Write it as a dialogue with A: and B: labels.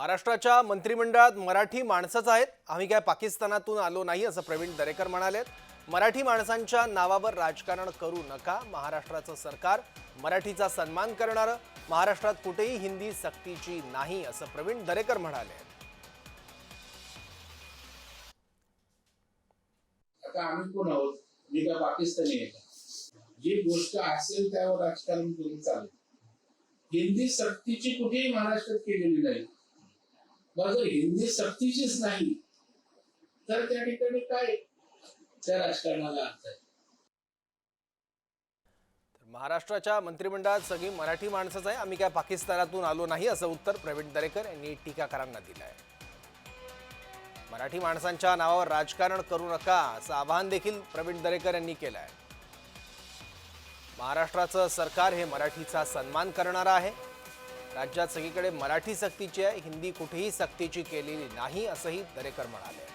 A: महाराष्ट्राच्या मंत्रिमंडळात मराठी माणसंच आहेत. आम्ही काय पाकिस्तानातून आलो नाही असं प्रवीण दरेकर म्हणालेत. मराठी माणसांच्या नावावर राजकारण करू नका. महाराष्ट्राचं सरकार मराठीचा सन्मान करणारं. महाराष्ट्रात कुठेही हिंदी सक्तीची नाही असं प्रवीण दरेकर म्हणाले
B: आता आम्ही कोण आहोत? मी का पाकिस्तानी आहे जी गोष्ट असेल त्यावर राजकारण करून चालेल. हिंदी सक्तीची कुठेही महाराष्ट्रात केलेली नाही. मग जर हिंदी सक्तीचीच नाही. तर त्या ठिकाणी काय त्या राजकारणाला अर्थ आहे?
A: महाराष्ट्राच्या मंत्रिमंडळात सगळी मराठी माणसंच आहे. आम्ही काय पाकिस्तानातून आलो नाही असं उत्तर प्रवीण दरेकर यांनी टीकाकारांना दिलं आहे मराठी माणसांच्या नावावर राजकारण करू नका असं आवाहन देखील प्रवीण दरेकर यांनी केलं आहे महाराष्ट्राचं सरकार हे मराठीचा सन्मान करणारं आहे. राज्यात सगळीकडे मराठी सक्तीची आहे हिंदी कुठेही सक्तीची केलेली नाही असंही दरेकर म्हणाले.